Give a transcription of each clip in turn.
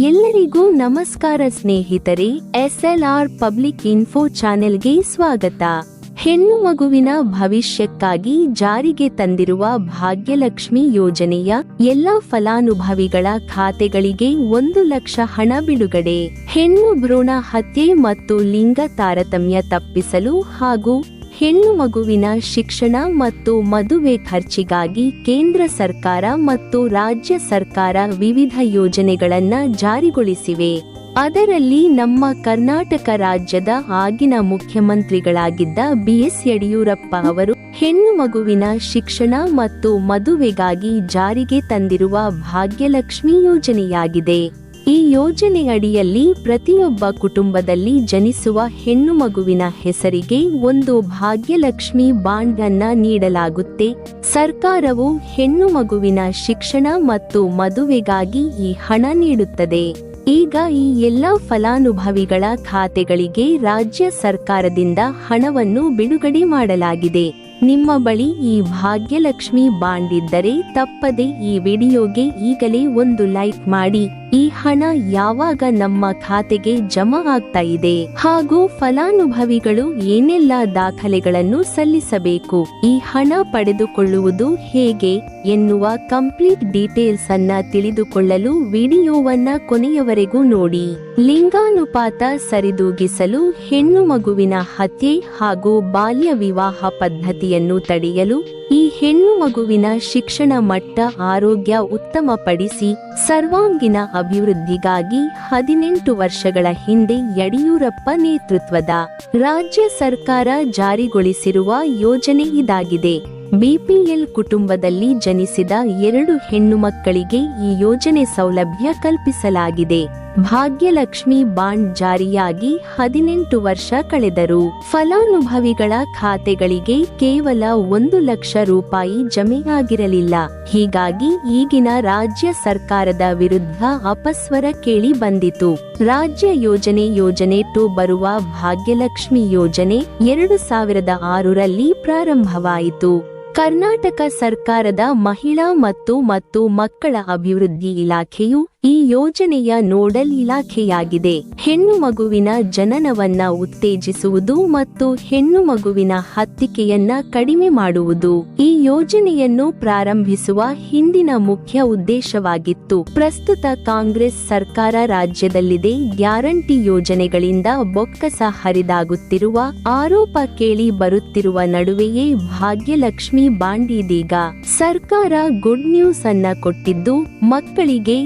ಎಲ್ಲರಿಗೂ ನಮಸ್ಕಾರ ಸ್ನೇಹಿತರೆ, ಎಸ್ಎಲ್ಆರ್ ಪಬ್ಲಿಕ್ ಇನ್ಫೋ ಚಾನೆಲ್ಗೆ ಸ್ವಾಗತ. ಹೆಣ್ಣು ಮಗುವಿನ ಭವಿಷ್ಯಕ್ಕಾಗಿ ಜಾರಿಗೆ ತಂದಿರುವ ಭಾಗ್ಯಲಕ್ಷ್ಮಿ ಯೋಜನೆಯ ಎಲ್ಲ ಫಲಾನುಭವಿಗಳ ಖಾತೆಗಳಿಗೆ ಒಂದು ಲಕ್ಷ ಹಣ ಬಿಡುಗಡೆ. ಹೆಣ್ಣು ಭ್ರೂಣ ಹತ್ಯೆ ಮತ್ತು ಲಿಂಗ ತಾರತಮ್ಯ ತಪ್ಪಿಸಲು ಹಾಗೂ ಹೆಣ್ಣು ಮಗುವಿನ ಶಿಕ್ಷಣ ಮತ್ತು ಮದುವೆ ಖರ್ಚಿಗಾಗಿ ಕೇಂದ್ರ ಸರ್ಕಾರ ಮತ್ತು ರಾಜ್ಯ ಸರ್ಕಾರ ವಿವಿಧ ಯೋಜನೆಗಳನ್ನ ಜಾರಿಗೊಳಿಸಿವೆ. ಅದರಲ್ಲಿ ನಮ್ಮ ಕರ್ನಾಟಕ ರಾಜ್ಯದ ಆಗಿನ ಮುಖ್ಯಮಂತ್ರಿಗಳಾಗಿದ್ದ ಬಿಎಸ್ ಯಡಿಯೂರಪ್ಪ ಅವರು ಹೆಣ್ಣು ಮಗುವಿನ ಶಿಕ್ಷಣ ಮತ್ತು ಮದುವೆಗಾಗಿ ಜಾರಿಗೆ ತಂದಿರುವ ಭಾಗ್ಯಲಕ್ಷ್ಮಿ ಯೋಜನೆಯಾಗಿದೆ. ಈ ಯೋಜನೆಯಡಿಯಲ್ಲಿ ಪ್ರತಿಯೊಬ್ಬ ಕುಟುಂಬದಲ್ಲಿ ಜನಿಸುವ ಹೆಣ್ಣು ಮಗುವಿನ ಹೆಸರಿಗೆ ಒಂದು ಭಾಗ್ಯಲಕ್ಷ್ಮಿ ಬಾಂಡ್ ಅನ್ನ ನೀಡಲಾಗುತ್ತೆ. ಸರ್ಕಾರವು ಹೆಣ್ಣು ಮಗುವಿನ ಶಿಕ್ಷಣ ಮತ್ತು ಮದುವೆಗಾಗಿ ಈ ಹಣ ನೀಡುತ್ತದೆ. ಈಗ ಈ ಎಲ್ಲ ಫಲಾನುಭವಿಗಳ ಖಾತೆಗಳಿಗೆ ರಾಜ್ಯ ಸರ್ಕಾರದಿಂದ ಹಣವನ್ನು ಬಿಡುಗಡೆ ಮಾಡಲಾಗಿದೆ. ನಿಮ್ಮ ಬಳಿ ಈ ಭಾಗ್ಯಲಕ್ಷ್ಮಿ ಬಾಂಡ್ ಇದ್ದರೆ ತಪ್ಪದೆ ಈ ವಿಡಿಯೋಗೆ ಈಗಲೇ ಒಂದು ಲೈಕ್ ಮಾಡಿ. ಈ ಹಣ ಯಾವಾಗ ನಮ್ಮ ಖಾತೆಗೆ ಜಮಾ ಆಗ್ತಾ ಇದೆ? ಹಾಗೂ ಫಲಾನುಭವಿಗಳು ಏನೆಲ್ಲ ದಾಖಲೆಗಳನ್ನು ಸಲ್ಲಿಸಬೇಕು? ಈ ಹಣ ಪಡೆದುಕೊಳ್ಳುವುದು ಹೇಗೆ? ಎನ್ನುವ ಕಂಪ್ಲೀಟ್ ಡೀಟೇಲ್ಸ್ ಅನ್ನ ತಿಳಿದುಕೊಳ್ಳಲು ವಿಡಿಯೋವನ್ನ ಕೊನೆಯವರೆಗೂ ನೋಡಿ. ಲಿಂಗಾನುಪಾತ ಸರಿದೂಗಿಸಲು ಹೆಣ್ಣು ಮಗುವಿನ ಹತ್ಯೆ ಹಾಗೂ ಬಾಲ್ಯ ವಿವಾಹ ಪದ್ಧತಿಯನ್ನು ತಡೆಯಲು ಈ ಹೆಣ್ಣು ಮಗುವಿನ ಶಿಕ್ಷಣ ಮಟ್ಟ ಆರೋಗ್ಯ ಉತ್ತಮಪಡಿಸಿ ಸರ್ವಾಂಗೀಣ ಅಭಿವೃದ್ಧಿಗಾಗಿ ಹದಿನೆಂಟು ವರ್ಷಗಳ ಹಿಂದೆ ಯಡಿಯೂರಪ್ಪ ನೇತೃತ್ವದ ರಾಜ್ಯ ಸರ್ಕಾರ ಜಾರಿಗೊಳಿಸಿರುವ ಯೋಜನೆ ಇದಾಗಿದೆ. ಬಿಪಿಎಲ್ ಕುಟುಂಬದಲ್ಲಿ ಜನಿಸಿದ ಎರಡು ಹೆಣ್ಣು ಮಕ್ಕಳಿಗೆ ಈ ಯೋಜನೆ ಸೌಲಭ್ಯ ಕಲ್ಪಿಸಲಾಗಿದೆ. ಭಾಗ್ಯಲಕ್ಷ್ಮಿ ಬಾಂಡ್ ಜಾರಿಯಾಗಿ ಹದಿನೆಂಟು ವರ್ಷ ಕಳೆದರು. ಫಲಾನುಭವಿಗಳ ಖಾತೆಗಳಿಗೆ ಕೇವಲ ಒಂದು ಲಕ್ಷ ರೂಪಾಯಿ ಜಮೆಯಾಗಿರಲಿಲ್ಲ. ಹೀಗಾಗಿ ಈಗಿನ ರಾಜ್ಯ ಸರ್ಕಾರದ ವಿರುದ್ಧ ಅಪಸ್ವರ ಕೇಳಿ ಬಂದಿತು. ರಾಜ್ಯ ಯೋಜನೆ ಯೋಜನೆ ಟು ಬರುವ ಭಾಗ್ಯಲಕ್ಷ್ಮಿ ಯೋಜನೆ ಎರಡು ಸಾವಿರದ ಆರರಲ್ಲಿ ಪ್ರಾರಂಭವಾಯಿತು. ಕರ್ನಾಟಕ ಸರ್ಕಾರದ ಮಹಿಳಾ ಮತ್ತು ಮತ್ತು ಮಕ್ಕಳ ಅಭಿವೃದ್ಧಿ ಇಲಾಖೆಯು ಈ ಯೋಜನೆಯ ನೋಡಲ್ ಇಲಾಖೆಯಾಗಿದೆ. ಹೆಣ್ಣು ಮಗುವಿನ ಜನನವನ್ನ ಉತ್ತೇಜಿಸುವುದು ಮತ್ತು ಹೆಣ್ಣು ಮಗುವಿನ ಹತ್ತಿಕೆಯನ್ನ ಕಡಿಮೆ ಮಾಡುವುದು. ಈ ಯೋಜನೆಯನ್ನು ಪ್ರಾರಂಭಿಸುವ ಹಿಂದಿನ ಮುಖ್ಯ ಉದ್ದೇಶವಾಗಿತ್ತು. ಪ್ರಸ್ತುತ ಕಾಂಗ್ರೆಸ್ ಸರ್ಕಾರ ರಾಜ್ಯದಲ್ಲಿದೆ. ಗ್ಯಾರಂಟಿ ಯೋಜನೆಗಳಿಂದ ಬೊಕ್ಕಸ ಹರಿದಾಗುತ್ತಿರುವ ಆರೋಪ ಕೇಳಿ ಬರುತ್ತಿರುವ ನಡುವೆಯೇ ಭಾಗ್ಯಲಕ್ಷ್ಮಿ ಬಾಂಡಿದೀಗ ಸರ್ಕಾರ ಗುಡ್ ನ್ಯೂಸ್ ಅನ್ನ ಕೊಟ್ಟಿದ್ದು, ಮಕ್ಕಳಿಗೆ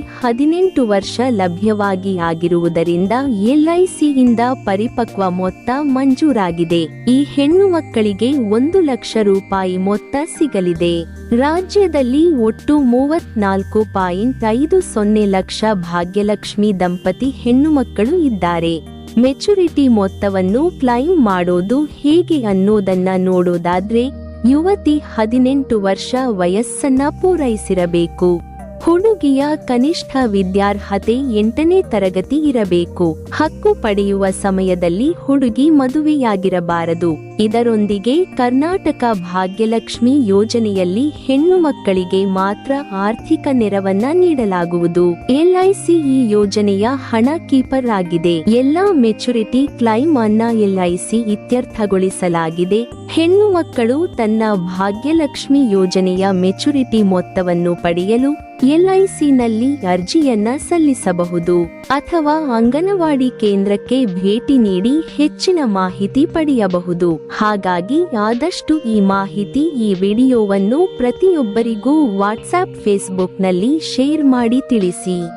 ಹದಿನೆಂಟು ವರ್ಷ ಲಭ್ಯವಾಗಿ ಆಗಿರುವುದರಿಂದ ಎಲ್ಐಸಿಯಿಂದ ಪರಿಪಕ್ವ ಮೊತ್ತ ಮಂಜೂರಾಗಿದೆ. ಈ ಹೆಣ್ಣು ಮಕ್ಕಳಿಗೆ ಒಂದು ಲಕ್ಷ ರೂಪಾಯಿ ಮೊತ್ತ ಸಿಗಲಿದೆ. ರಾಜ್ಯದಲ್ಲಿ ಒಟ್ಟು ಮೂವತ್ನಾಲ್ಕು ಪಾಯಿಂಟ್ ಐದು ಸೊನ್ನೆ ಲಕ್ಷ ಭಾಗ್ಯಲಕ್ಷ್ಮಿ ದಂಪತಿ ಹೆಣ್ಣು ಮಕ್ಕಳು ಇದ್ದಾರೆ. ಮೆಚುರಿಟಿ ಮೊತ್ತವನ್ನು ಕ್ಲೈಮ್ ಮಾಡೋದು ಹೇಗೆ ಅನ್ನೋದನ್ನ ನೋಡೋದಾದ್ರೆ, ಯುವತಿ ಹದಿನೆಂಟು ವರ್ಷ ವಯಸ್ಸನ್ನ ಪೂರೈಸಿರಬೇಕು. ಹುಡುಗಿಯ ಕನಿಷ್ಠ ವಿದ್ಯಾರ್ಹತೆ ಎಂಟನೇ ತರಗತಿ ಇರಬೇಕು. ಹಕ್ಕು ಪಡೆಯುವ ಸಮಯದಲ್ಲಿ ಹುಡುಗಿ ಮದುವೆಯಾಗಿರಬಾರದು. ಇದರೊಂದಿಗೆ ಕರ್ನಾಟಕ ಭಾಗ್ಯಲಕ್ಷ್ಮಿ ಯೋಜನೆಯಲ್ಲಿ ಹೆಣ್ಣು ಮಕ್ಕಳಿಗೆ ಮಾತ್ರ ಆರ್ಥಿಕ ನೆರವನ್ನ ನೀಡಲಾಗುವುದು. ಎಲ್ಐಸಿ ಈ ಯೋಜನೆಯ ಹಣ ಕೀಪರ್ ಆಗಿದೆ. ಎಲ್ಲಾ ಮೆಚುರಿಟಿ ಕ್ಲೈಮ್ ಅನ್ನ ಎಲ್ಐಸಿ ಇತ್ಯರ್ಥಗೊಳಿಸಲಾಗಿದೆ. ಹೆಣ್ಣು ಮಕ್ಕಳು ತನ್ನ ಭಾಗ್ಯಲಕ್ಷ್ಮಿ ಯೋಜನೆಯ ಮೆಚುರಿಟಿ ಮೊತ್ತವನ್ನು ಪಡೆಯಲು ಎಲ್ಐಸಿನಲ್ಲಿ ಅರ್ಜಿಯನ್ನ ಸಲ್ಲಿಸಬಹುದು ಅಥವಾ ಅಂಗನವಾಡಿ ಕೇಂದ್ರಕ್ಕೆ ಭೇಟಿ ನೀಡಿ ಹೆಚ್ಚಿನ ಮಾಹಿತಿ ಪಡೆಯಬಹುದು. ಹಾಗಾಗಿ ಆದಷ್ಟು ಈ ಮಾಹಿತಿ ಈ ವಿಡಿಯೋವನ್ನು ಪ್ರತಿಯೊಬ್ಬರಿಗೂ ವಾಟ್ಸ್ಆಪ್ ಫೇಸ್ಬುಕ್ನಲ್ಲಿ ಶೇರ್ ಮಾಡಿ ತಿಳಿಸಿ.